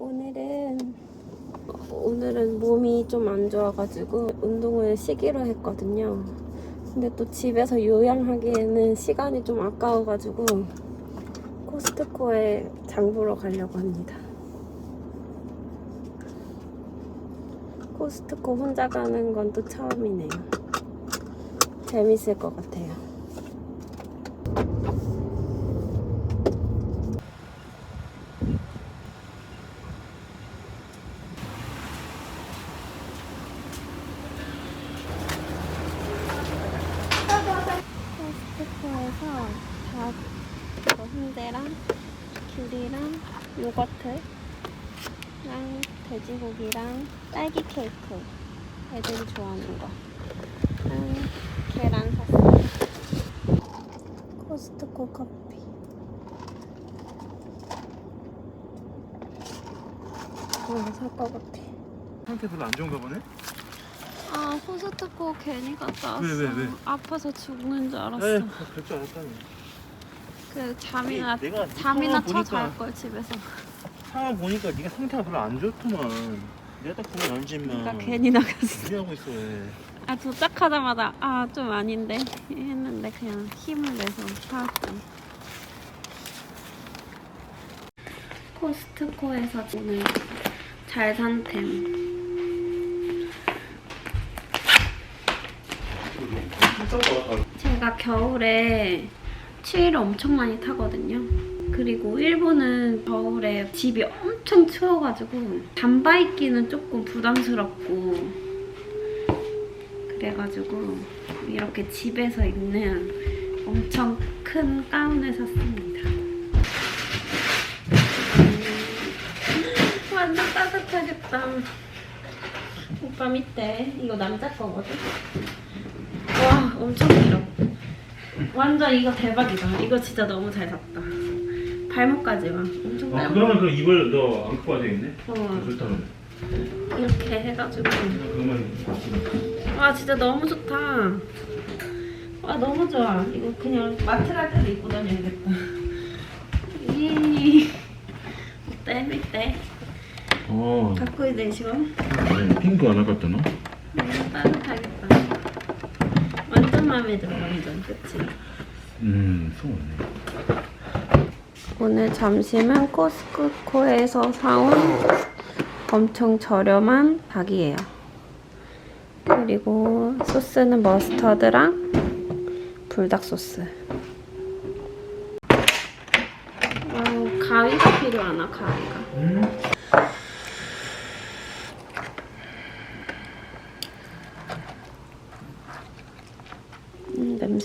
오늘은 오늘은 몸이 좀 안 좋아가지고 운동을 시기로 했거든요. 근데 또 집에서 요양하기에는 시간이 좀 아까워가지고 코스트코에 장 보러 가려고 합니다. 코스트코 혼자 가는 건 또 처음이네요. 재밌을 것 같아요. 코 스트코에서 밥, 이거 훈대랑 귤이랑 요거트랑 돼지고기랑 딸기 케이크. 애들이 좋아하는 거. 랑 계란 샀어요 코스트코 커피. 이거 살것 같아. 상태 별로 안 좋은가 보네? 아 코스트코 괜히 갔다 왔어 왜, 왜, 왜? 아파서 죽는 줄 알았어 에이, 그럴 줄 알았다니. 그 잠이나 아니, 내가 잠이나 상황 쳐 보니까- 잘걸 집에서 상황 보니까 네가 상태가 별로 안 좋더만. 내가 딱 보면 알지 마. 그러니까 괜히 나갔어 무리하고 있어 왜? 아 도착하자마자 아 좀 아닌데 했는데 그냥 힘을 내서 사왔죠. 코스트코에서 오늘 잘 산템. 제가 겨울에 추위를 엄청 많이 타거든요. 그리고 일본은 겨울에 집이 엄청 추워가지고 잠바 입기는 조금 부담스럽고 그래가지고 이렇게 집에서 입는 엄청 큰 가운을 샀습니다. 음, 완전 따뜻하겠다. 오빠 밑에 이거 남자 거거든. 와 엄청 길어. 완전 이거 대박이다. 이거 진짜 너무 잘 샀다. 발목까지 와. 엄청 아 짧아. 그러면 그 입을 너 안고 와야 되겠네? 어, 좋다. 이렇게 해가지고. 그러면 와 진짜 너무 좋다. 와 너무 좋아. 이거 그냥 마트 갈 때도 입고 다녀야겠다. 이 어때 밑에 어. 갖고 있으시고 아니 핑크 안 아깝다 너? 따뜻하겠다. 완전 마음에 들어 완전 그치? 음 소원네. 오늘 점심은 코스트코에서 사온 엄청 저렴한 닭이에요. 그리고 소스는 머스터드랑 불닭 소스. 어, 가위가 필요하나 가위가? 음.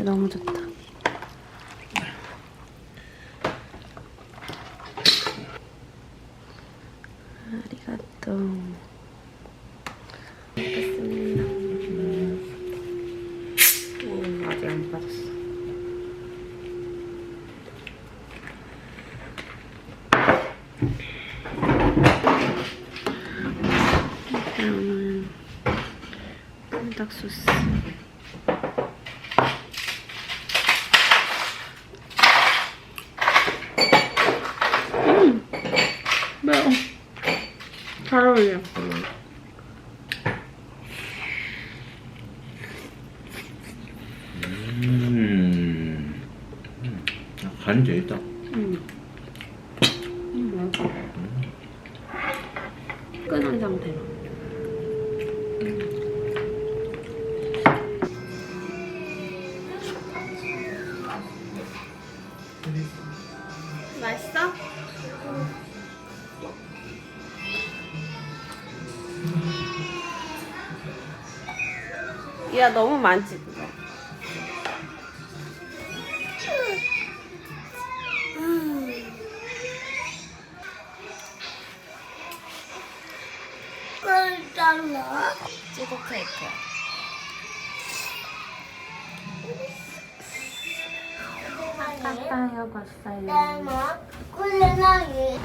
음, 냄새 너무 좋다. 아리가또. 먹겠습니다. 음, 아직 안 빠졌어. 일단은 불닭 소스. 야 너무 많지 그거. 꿀잖아. 치즈 케이크. 봤어요. 꿀나기.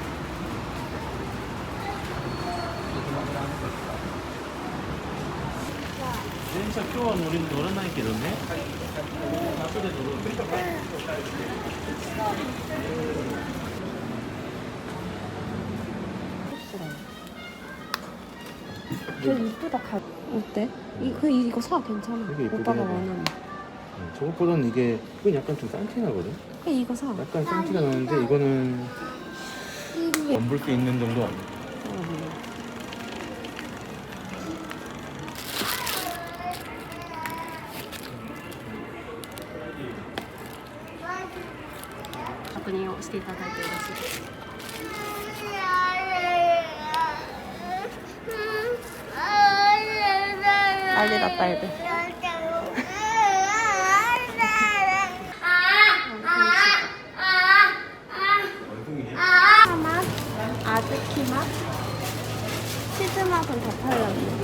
되게 이쁘다 가. 어때? 이 그 이거 사 괜찮아. 되게 이쁘긴 오빠가 하다. 원하는. 음, 저것보다는 이게 이건 약간 좀 싼티 나거든. 그 이거 사. 약간 싼티가 나는데 이거는 덤불 수 있는 정도 아니야.確認 していただいてよろしいですか。빨리다 빨리. 하맛, 아즈키 맛, 치즈 맛은 다 팔렸네.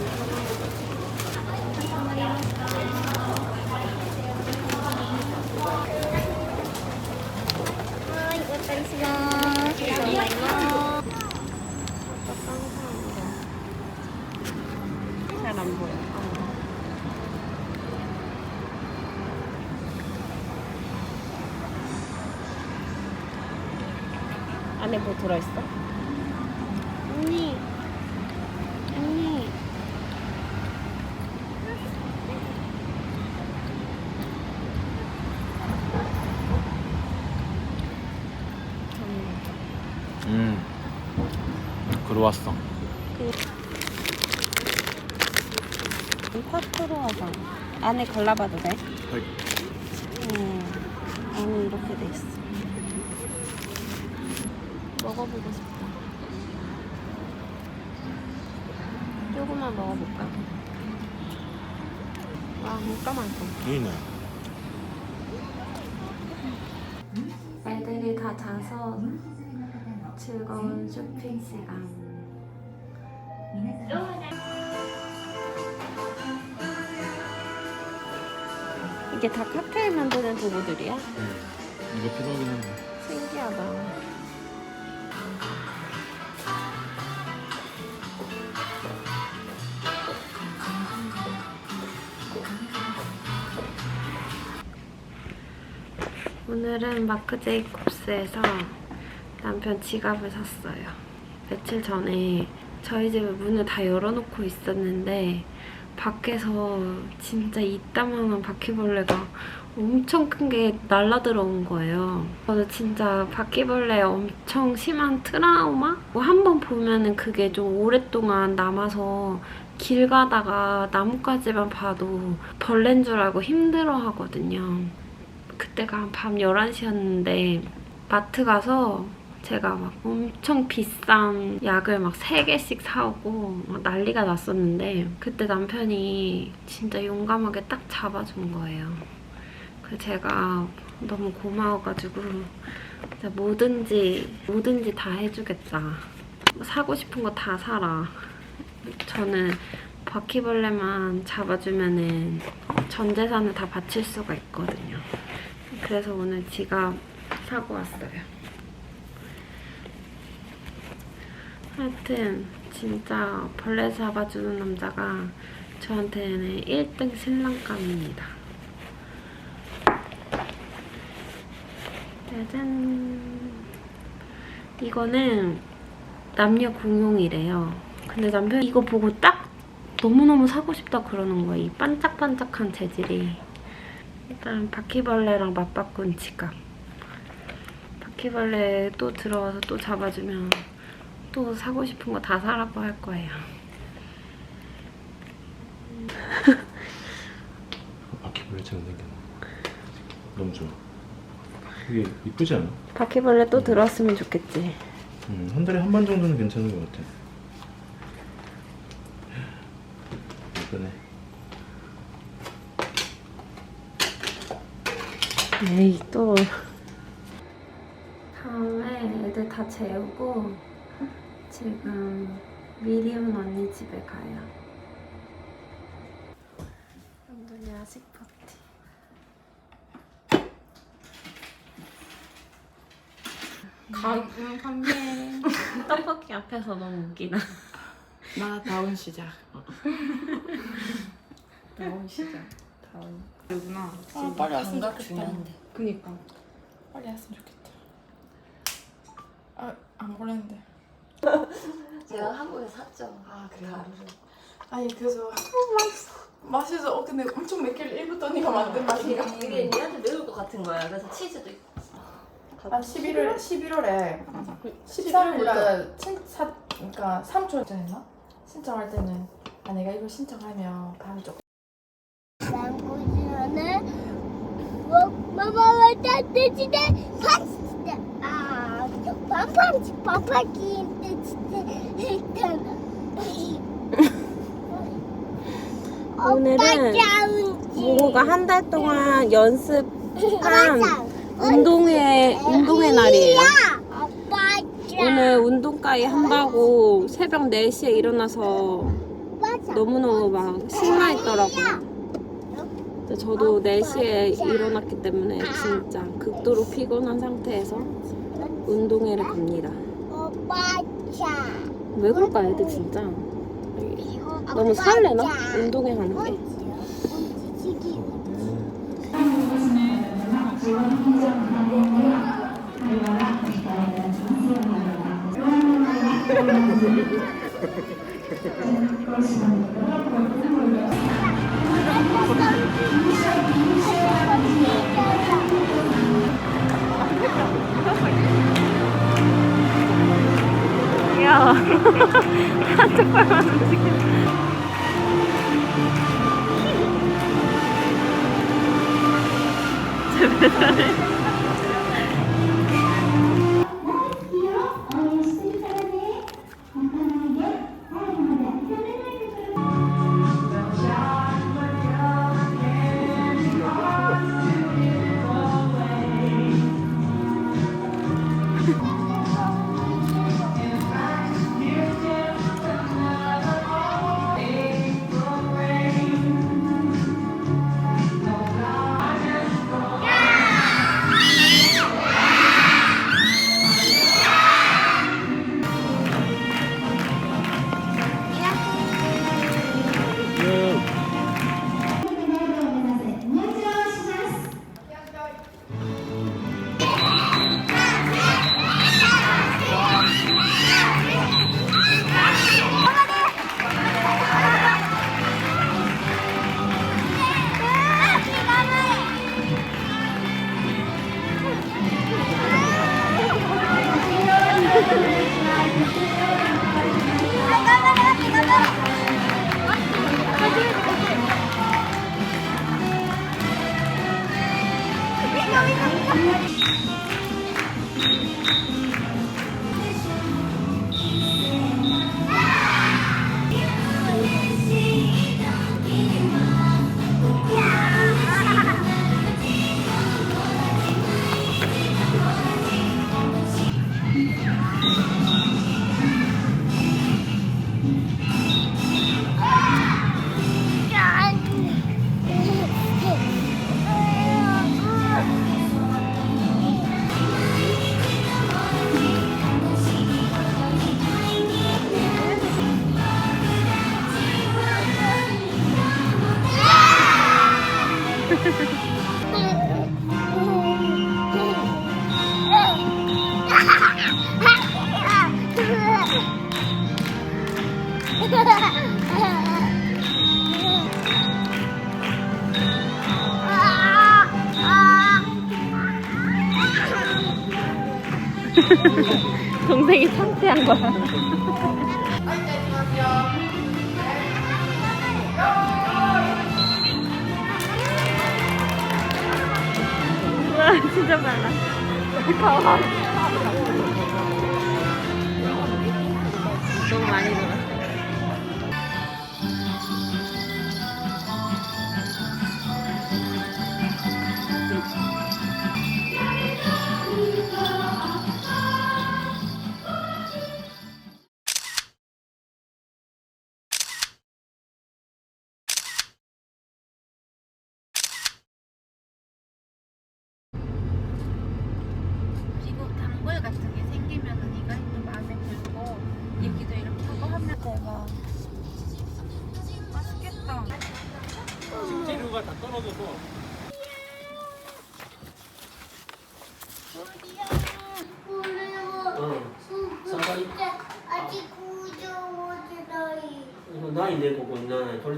안에 뭐 들어있어? 언니, 언니. 음. 들어왔어. 파트로와서 안에 갈라봐도 돼? 헐. 음, 안에 이렇게 돼 있어. 먹어보고 싶다. 조금만 먹어볼까? 와, 물가 많고. 여기네. 애들이 다 자서 즐거운 쇼핑 시간. 이게 다 칵테일 만드는 도구들이야? 이거 필요하긴 한데. 신기하다. 오늘은 마크 제이콥스에서 남편 지갑을 샀어요. 며칠 전에 저희 집에 문을 다 열어놓고 있었는데 밖에서 진짜 이따만한 바퀴벌레가 엄청 큰 게 날라들어온 거예요. 저는 진짜 바퀴벌레 엄청 심한 트라우마? 뭐 한 번 보면은 그게 좀 오랫동안 남아서 길 가다가 나뭇가지만 봐도 벌레인 줄 알고 힘들어 하거든요. 그때가 한밤 11시였는데 마트 가서 제가 막 엄청 비싼 약을 막 3개씩 사오고 막 난리가 났었는데 그때 남편이 진짜 용감하게 딱 잡아준 거예요. 그 제가 너무 고마워가지고 뭐든지 뭐든지 다 해주겠다. 사고 싶은 거 다 사라. 저는 바퀴벌레만 잡아주면은 전 재산을 다 바칠 수가 있거든요. 그래서 오늘 지갑 사고 왔어요. 하여튼 진짜 벌레 잡아주는 남자가 저한테는 1등 신랑감입니다. 짜잔. 이거는 남녀 공용이래요. 근데 남편이 이거 보고 딱 너무너무 사고 싶다 그러는 거예요. 이 반짝반짝한 재질이. 일단 바퀴벌레랑 맞바꾼 지갑. 바퀴벌레 또 들어와서 또 잡아주면 또 사고 싶은 거 다 사라고 할 거예요. 바퀴벌레처럼 생겼네. 너무 좋아. 이게 이쁘지 않아? 바퀴벌레 또 들어왔으면 좋겠지. 음, 한 달에 한 번 정도는 괜찮은 것 같아. 이쁘네. 에이 또 다음에 애들 다 재우고 지금 미리온 언니 집에 가요. 완전 야식 파티. 가, 응, 판매. 떡볶이 앞에서 너무 웃기다. 나 다운 시작. 다운 시작. 다운. 그구나. 아, 빨리 왔으면 좋겠다. 그니까. 빨리 왔으면 좋겠다. 아, 안 보냈는데. 제가 한국에 샀죠. 아, 가루를. 아니 그래서 맛있어. 맛있어. 어 근데 엄청 맵기를 일부더니가 만든 맛이야. 이게 니한테 매울 것 같은 거야. 그래서 치즈도 있고. 한 11월 11월에 13일 날 신사 그러니까 삼촌 신청했나? 신청할 때는 아 내가 이걸 신청하면 밤이 조금 남고지는 마마가 따뜻해 파스타 아 오늘은 모모가 한 달 동안 연습한 운동회 운동회 날이에요. 오늘 운동까지 한다고 새벽 4시에 일어나서 너무너무 막 신나했더라고요. 근데 저도 4시에 일어났기 때문에 진짜 극도로 피곤한 상태에서 운동회를 갑니다. 왜 그럴까 애들 진짜 너무 설레나? 운동회 가는 게? 귀여워. 한쪽 발만 움직여. 동생이 창피한 거야. 와 진짜 빨라. 너무 많이 놀았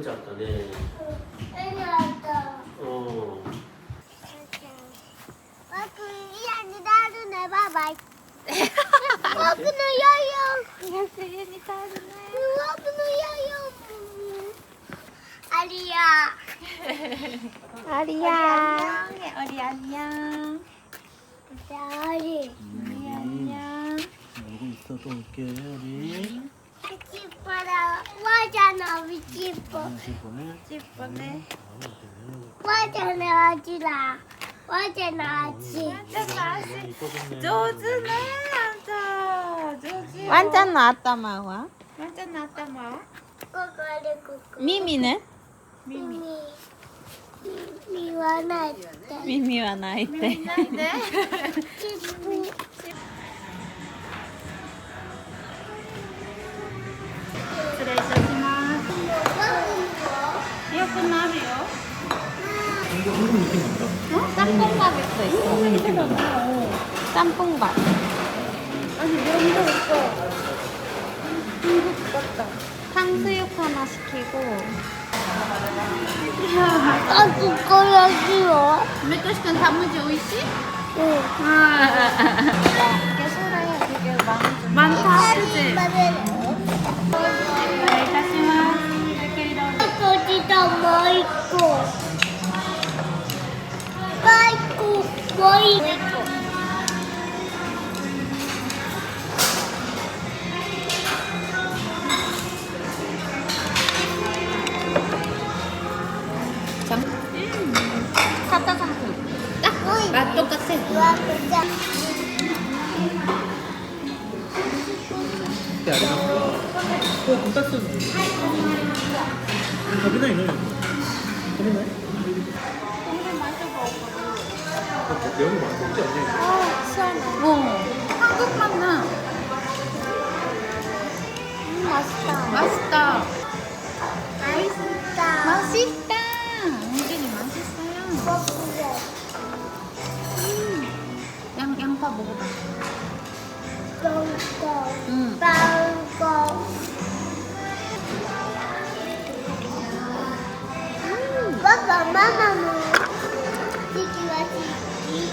있나 돌잡다네 애기 왔다. 어. 이야기 나도 내봐봐. 와그노 야요. 예수님 따르네. 와그노 야요. 아리야. 어리야. 어리 안녕. 아리. 어리 안녕. 누구 있어 또 올게 우리. 찌뿌라 와잖아 우리 찌뿌. 이번에 예쁘네. 와잖아 아지라. 와잖아 아지. 이뻐졌네. 조즈네 완전. 조즈. 완전 나왔다 마와. 완전 나왔다 뭐. 꼬꼬리 꼬꼬. 미미 는? 미미. 미와 나이때. 미미와 나이 때. 네. 찌뿌. 이거 끝나리요? 어? 짬뽕밥도 있어. 짬뽕밥. 아니, 면도 있어. 한국 같다. 탕수육 하나 시키고. 아 꼬꼬라지요. 梅としくん단무지 오이시? 응. 이게 소라야 되게 많 많다, 그지? 뭐 있고 뭐 있고 뭐 있고 사타상품. 딱맛 똑같아. 와 어. 어, 매운 거 많이 먹지 않냐? 어. 한국 맛 나. 음, 맛있다 맛있다. 맛있다 맛있다. 은근히 맛있어요. 먹으래 양 양파 먹어봐. 똥똥 응. 빵똥 Papa, mama, Tiki wa tiki.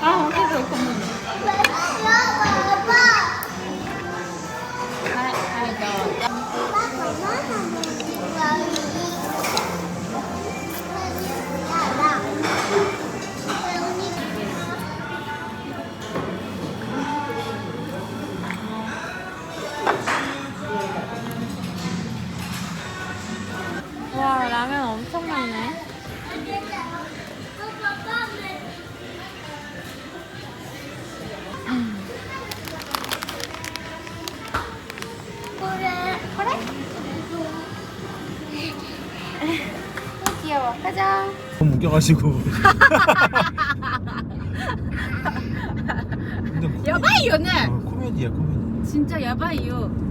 아, 어디서 그러면? Papa, 아, 웃겨가지고. 근데 야바이요네. 어, 코미디야 코미디. 진짜 야바이요.